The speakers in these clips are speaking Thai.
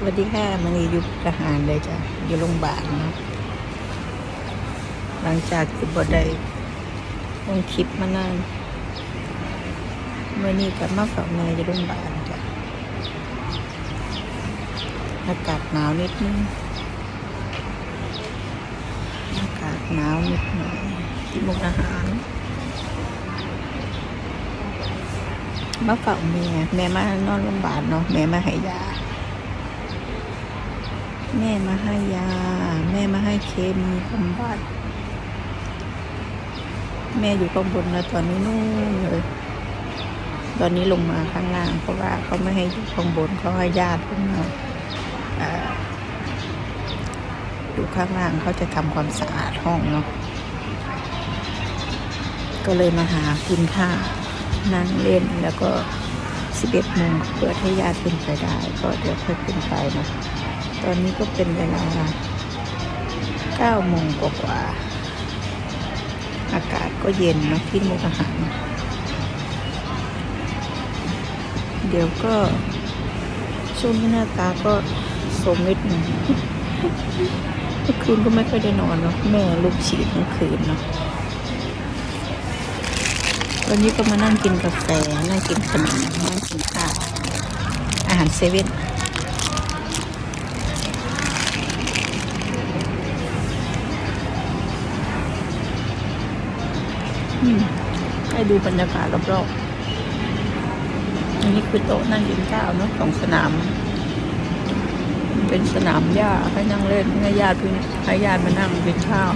สวัสดีค่ะมันนี้อยู่ทหารเลยจ้ะอยู่โรงพยาบาลเนาะหลังจากที่บ่ได้ลงคลิปมานานเมื่อนี้กลับมาเฝ้าแม่อยู่โรงพยาบาลจ้ะอากาศหนาวนิดนึงอากาศหนาวนิดหน่อยที่มุกอาหารมาเฝ้าแม่แม่มานอนโรงพยาบาลเนาะแม่มาให้ยา แม่มาให้ยา แม่มาให้เคมีบำบัดแม่อยู่ข้างบนแล้วตอนนี้นู่นเลย ตอนนี้ลงมาข้างล่างเพราะว่าเขาไม่ให้อยู่ข้างบนเขาให้ญาติลงมาเอ่ออยู่ข้างล่างเขาจะทำความสะอาดห้องเนาะก็เลยมาหากินข้าวนั่งเล่นแล้วก็สิบเอ็ดโมงเปิดให้ญาติขึ้นไปได้ ก็เดี๋ยวค่อยขึ้นไปนะ ตอนนี้ก็เป็นเวลาเก้าโมงกว่าอากาศก็เย็นนะที่มุกอาหาร เดี๋ยวก็ช่วงนี้หน้าตาก็สมนิดหนึ่งเมื่อคืนก็ไม่ค่อยได้นอนเนาะแม่ลูกฉีดเมื่อคืนเนาะวันนี้ก็มานั่งกินกาแฟ นั่งกินขนมนั่งกินข้าวอาหารเซเว่น ให้ดูบรรยากาศรอบๆอันนี้คือโต๊ะนั่งกินข้าวเนอะของสนาม เป็นสนามหญ้าให้นั่งเล่นให้ญาติพี่ให้ญาติมานั่งกินข้าว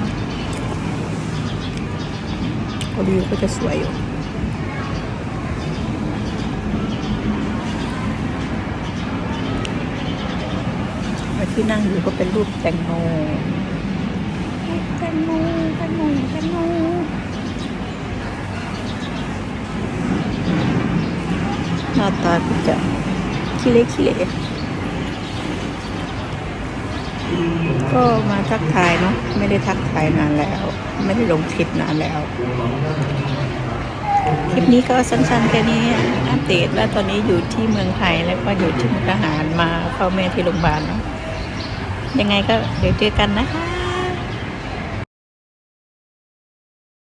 ก็วิวก็จะสวยอยู่ที่นั่งอยู่ก็เป็นรูปแตงโมแตงโมแตงโมแตงโม หน้าตาก็จะขี้เล็กขี้เล็กก็มาทักทายเนาะไม่ได้ทักทายนานแล้ว ไม่ได้ลงคลิปนานแล้ว คลิปนี้ก็สั้นๆแค่นี้อัปเดตว่าตอนนี้อยู่ที่เมืองไทยแล้วก็อยู่ที่มุกดาหารมาเข้าแม่ที่โรงพยาบาลเนาะยังไงก็เดี๋ยวเจอกันนะคะ